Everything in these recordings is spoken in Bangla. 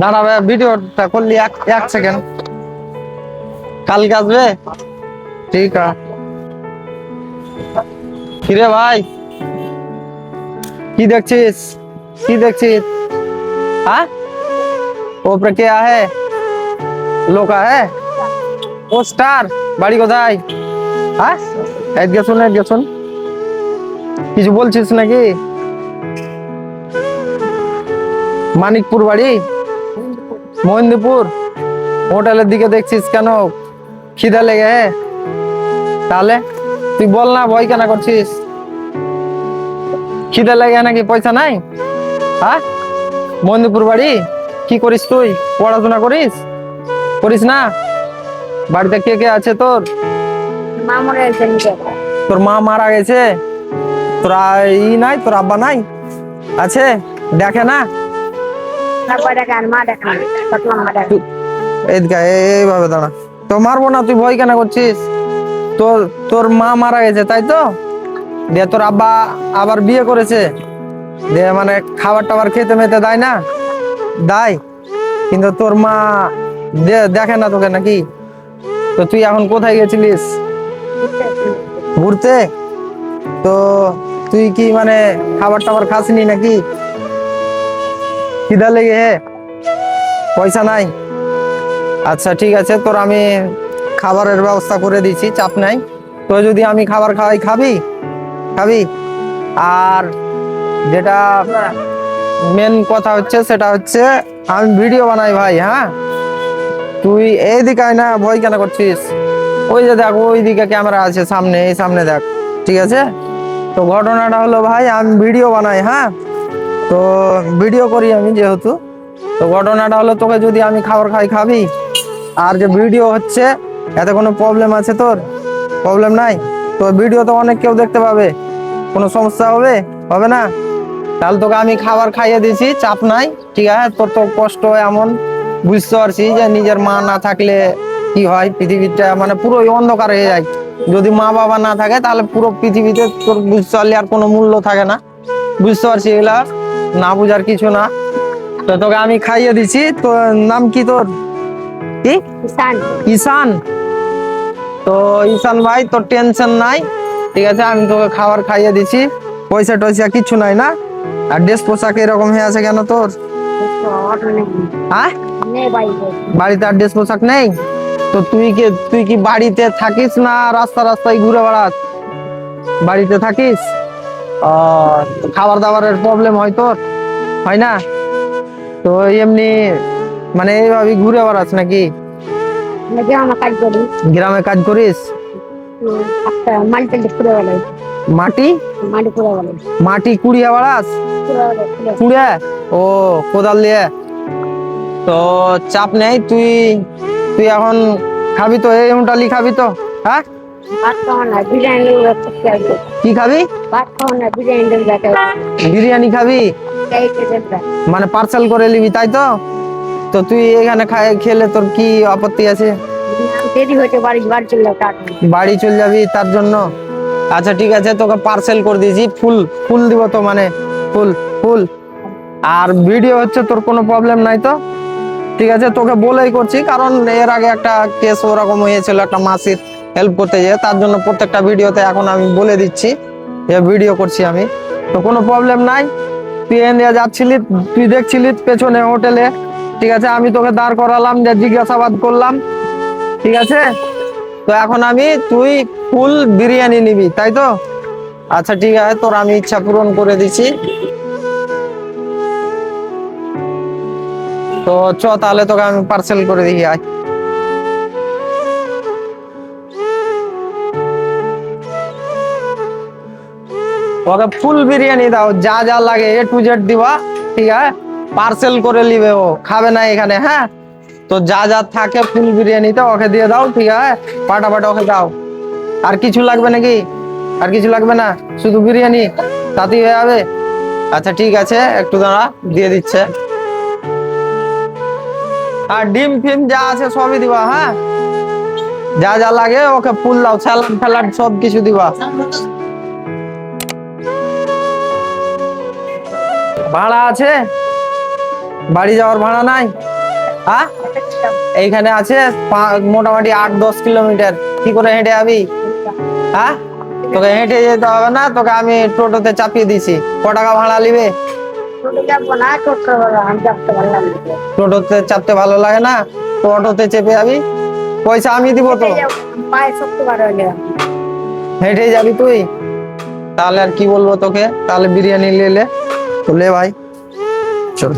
দাঁড়াবে ভিডিওটা করলি এক এক সেকেন্ড কালকে আসবে? ঠিক আছে। কিরে ভাই? কি দেখছিস? কি দেখছিস? হ্যাঁ ওপরে কে আহে লোক আহে পোস্টার। বাড়ি কোথায়? হ্যাঁ এদিকে শুন এদিকে শুন। কিছু বলছিস নাকি? মানিকপুর বাড়ি? মহিন্দপুর হোটেলের দিকে দেখছিস কেন? খিদা লেগে হে? তাহলে তুই বল না ভয় কেন করছিস? খিদা লেগে নাকি পয়সা নাই? হ্যাঁ? মহিন্দপুর বাড়ি? কি করিস তুই? পড়াশোনা করিস? করিস না? বাড়িতে কে কে আছে তোর? তোর মা মারা গেছে? তোর ই নাই? তোর আব্বা নাই? আছে? দেখে না? এইভাবে দাঁড়া। তো মারবো না, তুই ভয় কেন করছিস? তোর তোর মা মারা গেছে, তাই তো? দিয়ে তোর আব্বা আবার বিয়ে করেছে। দিয়ে মানে খাবার টাবার খেতে মেতে দেয় না? দেয়। কিন্তু তোর মা দেখে না তোকে নাকি? তো তুই এখন কোথায় গেছিলিস? ঘুরতে? তো তুই কি মানে খাবার টাবার খাসনি নাকি? খিদা লেগে হে। পয়সা নাই। আচ্ছা ঠিক আছে, তোর আমি খাবারের ব্যবস্থা করে দিচ্ছি চাপ নাই। তো যদি আমি খাবার খাওয়াই, খাবি? খাবি? আর যেটা মেন কথা হচ্ছে, সেটা হচ্ছে আমি ভিডিও বানাই ভাই হ্যাঁ? তুই এইদিকে না, ভয় কেন করছিস? ওই যে দেখ ওই দিকে ক্যামেরা আছে সামনে, এই সামনে দেখ, ঠিক আছে? তো ঘটনাটা হলো ভাই, আমি ভিডিও বানাই হ্যাঁ? তো ভিডিও করি আমি যেহেতু। তো ঘটনাটা হলো, তোকে যদি আমি খাবার খাই, খাবি? আর যে ভিডিও হচ্ছে, এতে কোনো প্রবলেম আছে তোর? প্রবলেম নাই? তো ভিডিও তো অনেক কেউ দেখতে পাবে। কোনো সমস্যা হবে? হবে না? তাহলে তোকে আমি খাবার খাইয়ে দিয়েছি, চাপ নাই, ঠিক আছে? তোর তো কষ্ট এমন। বুঝতে পারছি যে নিজের মা না থাকলে কি হয়? পৃথিবীটা মানে পুরোই অন্ধকার হয়ে যায়। যদি মা বাবা না থাকে, তাহলে পুরো পৃথিবীতে তোর বুঝতে পারলে আর কোনো মূল্য থাকে না। বুঝতে পারছি এগুলা। না বুঝার কিছু না। তো তোকে আমি খাইয়ে দিছি। তো নাম কি তোর? কি? কিষান ঈশান। তো ঈশান ভাই তোর টেনশন নাই। ঠিক আছে আমি তোকে খাবার খাইয়ে দিছি। পয়সা টয়সা কিছু নাই না? আর ড্রেস পোশাক এরকম হয়ে আছে কেন তোর? হ্যাঁ? বাড়িতে আর ড্রেস পোশাক নেই? তো তুই কি তুই কি বাড়িতে থাকিস না রাস্তা রাস্তায় ঘুরে বেড়াস? বাড়িতে থাকিস? খাবার দাবারের প্রবলেম হয় তোর হয় না? তো এমনি মানে এইভাবে ঘুরে বেড়াস নাকি? নাকি কাজ করি। গ্রামে কাজ করিস? গেল মাটি মাটি? কুড়িয়ে বেড়াস? কুড়ে ও কোদাল দিয়ে। তো চাপ নেই তুই তুই এখন খাবি তো এই হোটালি খাবি তো হ্যাঁ? ভাত খাওয়া না বিরিয়ানি কি খাবি? ভাত খাওয়া না বিরিয়ানি বিরিয়ানি খাবি? মানে পার্সেল করে নিবি তাই তো? তো তুই এখানে খেলে তোর কি আপত্তি আছে? বাড়ি চলে যাবি তার জন্য? আচ্ছা ঠিক আছে তোকে পার্সেল করে দিয়েছি ফুল ফুল দিব তো মানে ফুল ফুল। আর ভিডিও হচ্ছে তোর কোনো প্রবলেম নাই তো? ঠিক আছে তোকে বলেই করছি কারণ এর আগে একটা কেস ওরকম হয়েছিল একটা মাসির। হেল্প করতে যেয়ে তার জন্য প্রত্যেকটা ভিডিওতে এখন আমি বলে দিচ্ছি, যে ভিডিও করছি আমি। তো কোনো প্রবলেম নাই। তুই এনে যাচ্ছিলি, তুই দেখছিলি পেছনে হোটেলে ঠিক আছে, আমি তোকে দাঁড় করালাম যে জিজ্ঞাসাবাদ করলাম। ঠিক আছে? তো এখন আমি, তুই ফুল বিরিয়ানি নিবি, তাই তো? আচ্ছা ঠিক আছে, তোর আমি ইচ্ছা পূরণ করে দিচ্ছি। তো চ, তাহলে তোকে আমি পার্সেল করে দিই, আয়। ওকে ফুল বিরিয়ানি দাও, যা যা লাগে এ টু জেড দিবা, ঠিক আছে? পার্সেল করে নিবে ও, খাবে না এখানে হ্যাঁ? তো যা যা থাকে ফুল বিরিয়ানিতে ওকে দিয়ে দাও, ঠিক আছে? পাটা পাটা ওকে দাও। আর কিছু লাগবে নাকি? আর কিছু লাগবে না? শুধু বিরিয়ানি, তাতেই হয়ে যাবে? আচ্ছা ঠিক আছে, একটু দাঁড়া, দিয়ে দিচ্ছে। আর ডিম ফিম যা আছে সবই দিবা হ্যাঁ? যা যা লাগে ওকে ফুল দাও, স্যালাড, ফ্যালাড সব কিছু দিবা। ভাড়া আছে? বাড়ি যাওয়ার ভাড়া নাই? হ্যাঁ এইখানে আছে মোটামুটি আট, দশ কিলোমিটার। কি করে হেঁটে যাবি? হ্যাঁ তোকে হেঁটে যেতে হবে না, তোকে আমি টোটোতে চাপিয়ে দিছি। ক টাকা ভাড়া নিবে। টোটোতে চাপতে ভালো লাগে না? তো অটোতে চেপে যাবি? পয়সা আমি দিব তো। হেঁটে যাবি তুই? তাহলে আর কি বলব তোকে? তাহলে বিরিয়ানি নিলে তো লে ভাই। চল।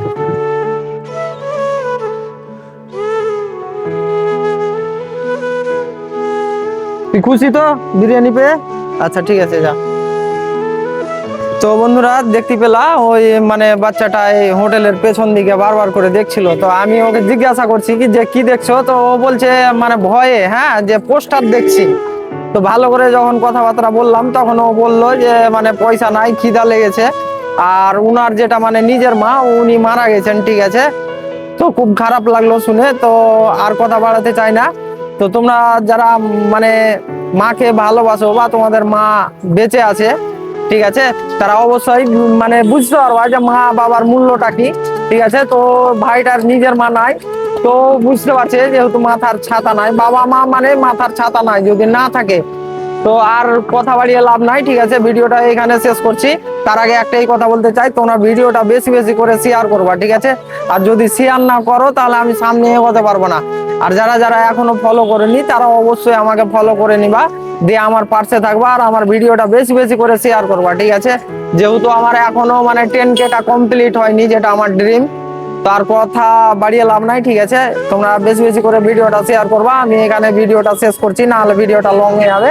তুই খুশি তো বিরিয়ানি পেয়ে? আচ্ছা ঠিক আছে যা। তো বন্ধুরা দেখতে পেলা ওই মানে বাচ্চাটা এই হোটেলের পেছন দিকে বারবার করে দেখছিল। তো আমি ওকে জিজ্ঞাসা করছি কি যে কি দেখছ? তো ও বলছে মানে ভয়ে হ্যাঁ যে পোস্টার দেখছি। তো ভালো করে যখন কথাবার্তা বললাম তখন ও বলল যে মানে পয়সা নাই খিদা লেগেছে। আর উনার যেটা মানে নিজের মা, উনি মারা গেছেন, ঠিক আছে? তো খুব খারাপ লাগল শুনে, তো আর কথা বাড়াতে চাই না। তো তোমরা যারা মানে মাকে ভালোবাসো বা তোমাদের মা বেঁচে আছে, ঠিক আছে? তারা অবশ্যই মানে বুঝতে পারবা যে মা বাবার মূল্যটা কি, ঠিক আছে? তো ভাইটার নিজের মা নাই, তো বুঝতে পারছে যেহেতু মাথার ছাতা নাই। বাবা মা মানে মাথার ছাতা নাই, যদি না থাকে তো আর কথা বাড়িয়ে লাভ নাই, ঠিক আছে? ভিডিওটা এখানে শেষ করছি। তার আগে একটাই কথা বলতে চাই, তোমরা ভিডিওটা বেশি বেশি করে শেয়ার করবা, ঠিক আছে? আর যদি শেয়ার না করো, তাহলে আমি সামনে এগোতে পারব না। আর যারা যারা এখনও ফলো করেনি, তারা অবশ্যই আমাকে ফলো করে নিবা, দিয়ে আমার পাশে থাকবা, আর আমার ভিডিওটা বেশি বেশি করে শেয়ার করবা, ঠিক আছে? যেহেতু আমার এখনও মানে টেন কেটা কমপ্লিট হয়নি, যেটা আমার ড্রিম তার কথা বাড়িয়ে লাভ নাই, ঠিক আছে? তোমরা বেশি বেশি করে ভিডিওটা শেয়ার করবা, আমি এখানে ভিডিওটা শেষ করছি না হলে ভিডিওটা লং হয়ে যাবে